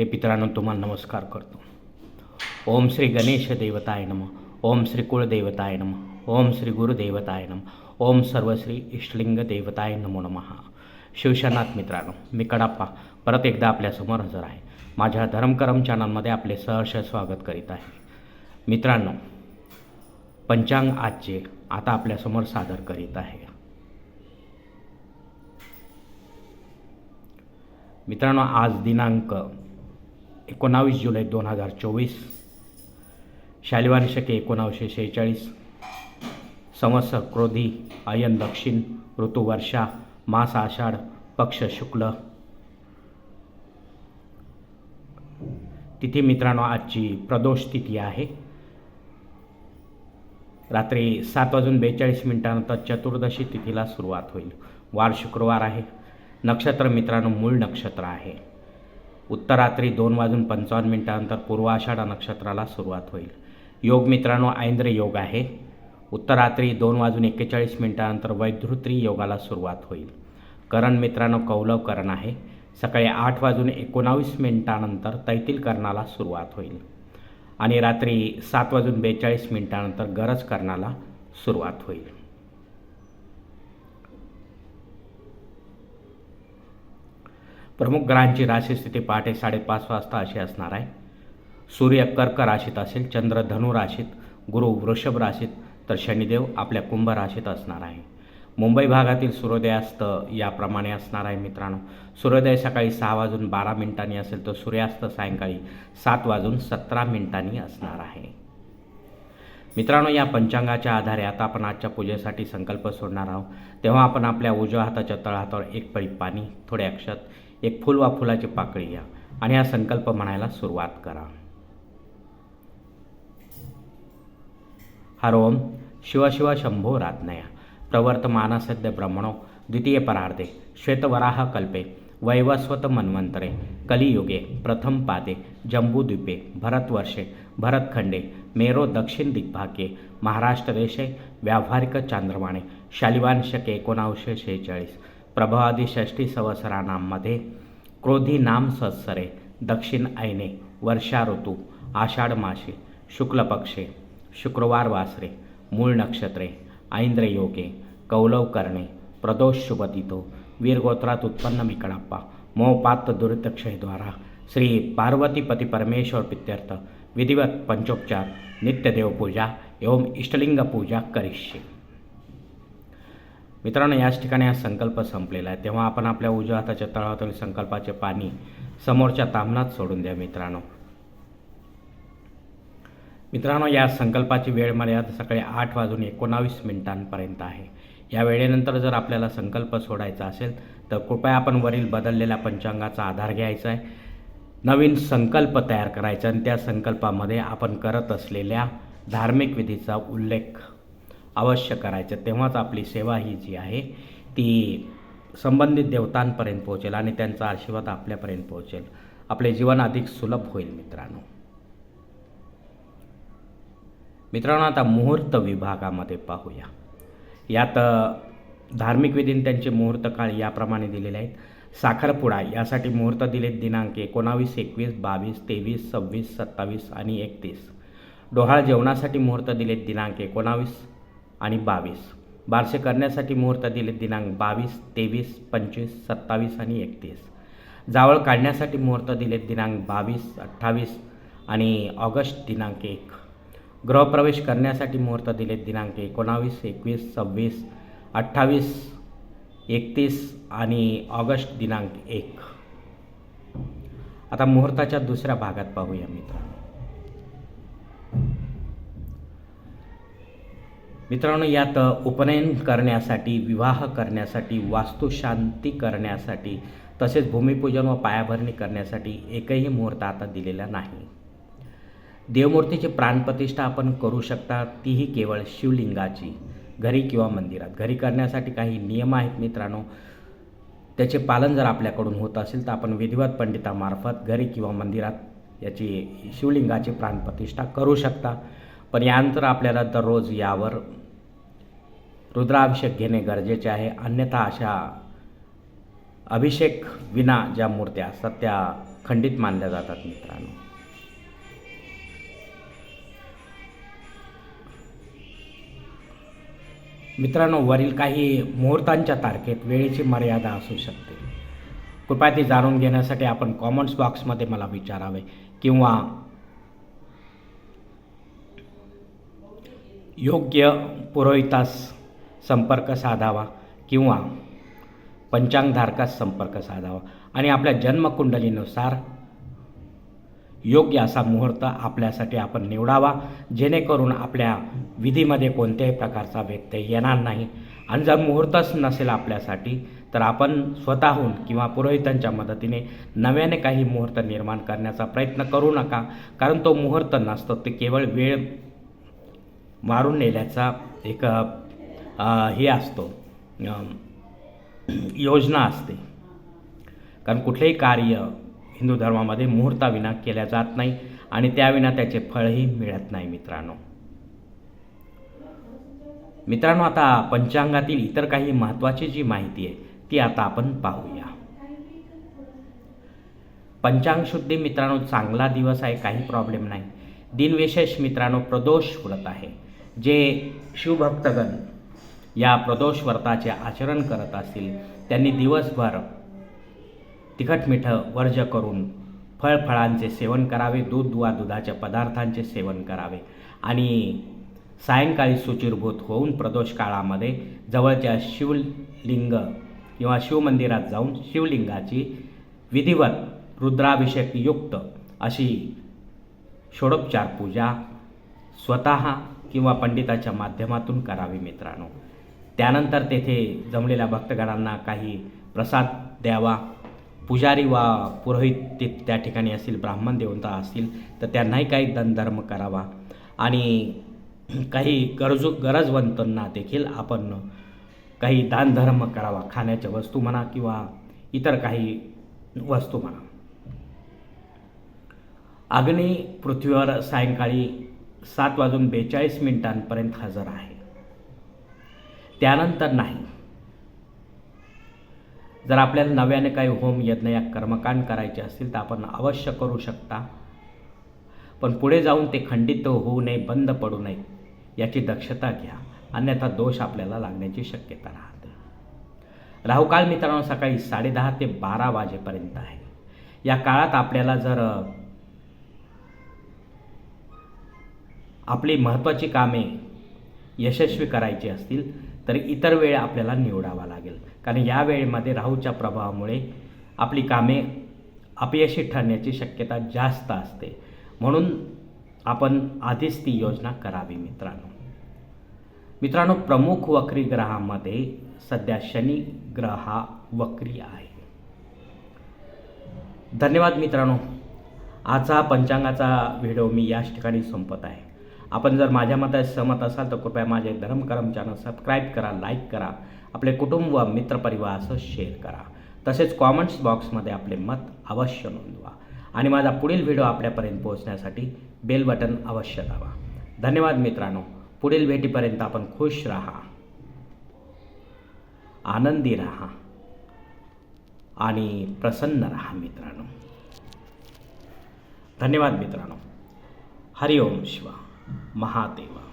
हे पितरांनो तुम्हाला नमस्कार करतो. ओम श्री गणेश देवताय नम ओम श्री कुळदेवताय नम ओम श्री गुरुदेवताय नम ओम सर्वश्री इष्टलिंग देवताय नमो नमः. शिवशनाथ मित्रांनो मी कडाप्पा परत एकदा आपल्यासमोर हजर आहे. माझ्या धर्मकरम चॅनलमध्ये आपले सहर्ष स्वागत करीत आहे. मित्रांनो पंचांग आजचे आता आपल्यासमोर सादर करीत आहे. मित्रांनो आज दिनांक एकोणावीस जुलै दोन हजार चोवीस. शालिवार शके एकोणावीसशे शेहेचाळीस. संवत्सर क्रोधी अयन दक्षिण ऋतू वर्षा मास आषाढ पक्ष शुक्ल. तिथी मित्रांनो आजची प्रदोष तिथी आहे. रात्री सात वाजून बेचाळीस मिनिटानंतर चतुर्दशी तिथीला सुरुवात होईल. वार शुक्रवार आहे. नक्षत्र मित्रांनो मूळ नक्षत्र आहे. उत्तरात्री दोन वाजून पंचावन्न मिनिटानंतर पूर्वाषाढा नक्षत्राला सुरुवात होईल. योग मित्रांनो ऐंद्र योग आहे. उत्तरात्री दोन वाजून एक्केचाळीस मिनिटानंतर वैधृत्री योगाला सुरुवात होईल. करण मित्रांनो कौलव करण आहे. सकाळी आठ वाजून एकोणावीस मिनिटानंतर तैतील करणाला सुरुवात होईल. आणि रात्री सात वाजून बेचाळीस मिनिटानंतर गरज करणाला सुरुवात होईल. प्रमुख ग्रहांची राशीस्थिती पहाटे साडेपाच वाजता अशी असणार आहे. सूर्य कर्क राशीत असेल चंद्र धनु राशीत गुरु वृषभ राशीत तर शनिदेव आपल्या कुंभ राशीत असणार आहे. मुंबई भागातील सूर्योदयास्त याप्रमाणे असणार आहे मित्रांनो. सूर्योदय सकाळी सहा वाजून बारा मिनिटांनी असेल तर सूर्यास्त सायंकाळी सात वाजून सतरा मिनिटांनी असणार आहे. मित्रांनो या पंचांगाच्या आधारे आता आपण आजच्या पूजेसाठी संकल्प सोडणार आहोत. तेव्हा आपण आपल्या उजव्या हाताच्या तळहातावर एक पळी पाणी थोडे अक्षत एक फुल वा फुलाची पाकळी घ्या आणि हा संकल्प म्हणायला सुरुवात करा. हर ओम शिवशिव शंभो राज्ञया. प्रवर्तमान सद्य ब्रह्मणो द्वितीय परार्धे श्वेतवराह कल्पे वैवस्वत मन्वंतरे कलियुगे प्रथम पादे जम्बूद्वीपे भरतवर्षे भरतखंडे मेरो दक्षिण दिग्भागे महाराष्ट्र देशे व्यावहारिक चांद्रमाणे शालिवांशक एकोणावीसशे शेहेचाळीस प्रभावादी षष्टी सहस्रानांमध्ये क्रोधी नाम संवत्सरे दक्षिण ऐने वर्षा ऋतू आषाढ मासे शुक्लपक्षे शुक्रवार वासरे मूळ नक्षत्रे ऐंद्र योगे कौलव करणे प्रदोष शुभतितो वीरगोत्रात उत्पन्न मिकडाप्पा मोपात दुरितक्षयद्वारा श्री पार्वतीपती परमेश्वर पित्यर्थ विधिवत पंचोपचार नित्यदेवपूजा एवं इष्टलिंग पूजा करिष्ये। मित्रांनो याच ठिकाणी हा संकल्प संपलेला आहे. तेव्हा आपण आपल्या उजव्या हाताच्या तळावरील संकल्पाचे पाणी समोरच्या तामनात सोडून द्या मित्रांनो. मित्रांनो या संकल्पाची वेळ मर्यादा सकाळी आठ वाजून एकोणावीस मिनिटांपर्यंत आहे. या वेळेनंतर जर आपल्याला संकल्प सोडायचा असेल तर कृपया आपण वरील बदललेल्या पंचांगाचा आधार घ्यायचा आहे. नवीन संकल्प तयार करायचा आणि त्या संकल्पामध्ये आपण करत असलेल्या धार्मिक विधीचा उल्लेख अवश्य करायचं. तेव्हाच आपली सेवा ही जी आहे ती संबंधित देवतांपर्यंत पोहोचेल आणि त्यांचा आशीर्वाद आपल्यापर्यंत पोहोचेल. आपले जीवन अधिक सुलभ होईल मित्रांनो. मित्रांनो आता मुहूर्त विभागामध्ये पाहूया. यात धार्मिक विधीन त्यांचे मुहूर्त काळ याप्रमाणे दिलेले आहेत. साखरपुडा यासाठी मुहूर्त दिलेत दिनांक एकोणावीस एकवीस बावीस तेवीस सव्वीस सत्तावीस आणि एकतीस. डोहाळ जेवणासाठी मुहूर्त दिलेत दिनांक एकोणावीस. आणि बावीस. बारसे करण्यासाठी मुहूर्त दिले दिनांक बावीस तेवीस पंचवीस सत्तावीस आणि एकतीस. जावळ काढण्यासाठी मुहूर्त दिलेत दिनांक बावीस अठ्ठावीस आणि ऑगस्ट दिनांक एक. गृहप्रवेश करण्यासाठी मुहूर्त दिलेत दिनांक एकोणावीस एकवीस सव्वीस अठ्ठावीस एकतीस आणि ऑगस्ट दिनांक एक. आता मुहूर्ताच्या दुसऱ्या भागात पाहूया मित्रांनो. मित्रांनो यात उपनयन करण्यासाठी विवाह करण्यासाठी वास्तुशांती करण्यासाठी तसेच भूमिपूजन व पायाभरणी करण्यासाठी एकही मुहूर्त आता दिलेला नाही. देवमूर्तीची प्राणप्रतिष्ठा आपण करू शकता तीही केवळ शिवलिंगाची घरी किंवा मंदिरात. घरी करण्यासाठी काही नियम आहेत मित्रांनो. त्याचे पालन जर आपल्याकडून होत असेल तर आपण विधिवत पंडितामार्फत घरी किंवा मंदिरात याची शिवलिंगाची प्राणप्रतिष्ठा करू शकता. पण यानंतर आपल्याला दररोज यावर रुद्राभिषेक घेणे गरजेचे आहे. अन्यथा अशा अभिषेक विना ज्या मूर्त्या असतात त्या खंडित मानल्या जातात मित्रांनो. मित्रांनो वरील काही मुहूर्तांच्या तारखेत वेळेची मर्यादा असू शकते. कृपया ती जाणून घेण्यासाठी आपण कॉमेंट्स बॉक्समध्ये मला विचारावे किंवा योग्य पुरोहितास संपर्क साधावा किंवा पंचांगधारकास संपर्क साधावा. आणि आपल्या जन्मकुंडलीनुसार योग्य असा मुहूर्त आपल्यासाठी आपण निवडावा जेणेकरून आपल्या विधीमध्ये कोणत्याही प्रकारचा व्यत्यय येणार नाही. आणि जर मुहूर्तच नसेल आपल्यासाठी तर आपण स्वतःहून किंवा पुरोहितांच्या मदतीने नव्याने काही मुहूर्त निर्माण करण्याचा प्रयत्न करू नका कारण तो मुहूर्त नसतो ते केवळ वेळ मारून नेल्याचा एक हे असतो. योजना असते. कारण कुठलेही कार्य हिंदू धर्मामध्ये मुहूर्ताविना केल्या जात नाही आणि त्याविना त्याचे फळही मिळत नाही मित्रांनो. मित्रांनो आता पंचांगातील इतर काही महत्त्वाची जी माहिती आहे ती आता आपण पाहूया. पंचांग शुद्धी मित्रांनो चांगला दिवस आहे काही प्रॉब्लेम नाही. दिनविशेष मित्रांनो प्रदोष व्रत आहे. जे शिवभक्तगण या प्रदोष व्रताचे आचरण करत असतील त्यांनी दिवसभर तिखट मिठं वर्ज करून फळफळांचे सेवन करावे दूध वा दुधाच्या पदार्थांचे सेवन करावे. आणि सायंकाळी सुचिरभूत होऊन प्रदोष काळामध्ये जवळच्या शिवलिंग किंवा शिवमंदिरात जाऊन शिवलिंगाची विधिवत रुद्राभिषेक युक्त अशी षोडोपचार पूजा स्वतः किंवा पंडिताच्या माध्यमातून करावी मित्रांनो. त्यानंतर तेथे जमलेल्या भक्तगणांना काही प्रसाद द्यावा. पुजारी वा पुरोहित ते त्या ठिकाणी असतील ब्राह्मण देवता असतील तर त्यांनाही काही दनधर्म करावा. आणि काही गरजू गरजवंतांना देखील आपण काही दानधर्म करावा. खाण्याच्या वस्तू म्हणा किंवा इतर काही वस्तू म्हणा. अग्नी पृथ्वीवर सायंकाळी सात वाजून बेचाळीस मिनिटांपर्यंत हजर आहे. त्यानंतर नाही. जर आपल्याला नव्याने काही होम यज्ञ या कर्मकांड करायचे असतील तर आपण अवश्य करू शकता. पण पुढे जाऊन ते खंडित होऊ नये बंद पडू नये याची दक्षता घ्या. अन्यथा दोष आपल्याला लागण्याची शक्यता राहते. राहुकाल मित्रांनो सकाळी साडेदहा ते बारा वाजेपर्यंत आहे. या काळात आपल्याला जर आपली महत्त्वाची कामे यशस्वी करायची असतील तर इतर वेळ आपल्याला निवडावा लागेल. कारण या वेळेमध्ये राहूच्या प्रभावामुळे आपली कामे अपयशी ठरण्याची शक्यता जास्त असते. म्हणून आपण आधीच ती योजना करावी मित्रांनो. मित्रांनो प्रमुख वक्री ग्रहामध्ये सध्या शनी ग्रह हा वक्री आहे. धन्यवाद मित्रांनो. आजचा हा पंचांगाचा व्हिडिओ मी याच ठिकाणी संपत आहे. आपण जर माझ्या मता सहमत असाल तर कृपया माझे धर्मकरम चॅनल सबस्क्राईब करा लाईक करा आपले कुटुंब व मित्रपरिवारासह शेअर करा. तसेच कॉमेंट्स बॉक्समध्ये आपले मत अवश्य नोंदवा. आणि माझा पुढील व्हिडिओ आपल्यापर्यंत पोहोचण्यासाठी बेल बटन अवश्य दाबा. धन्यवाद मित्रांनो. पुढील भेटीपर्यंत आपण खुश राहा. आनंदी राहा. आणि प्रसन्न राहा मित्रांनो. धन्यवाद मित्रांनो. हरिओम शिवा. महादेवा।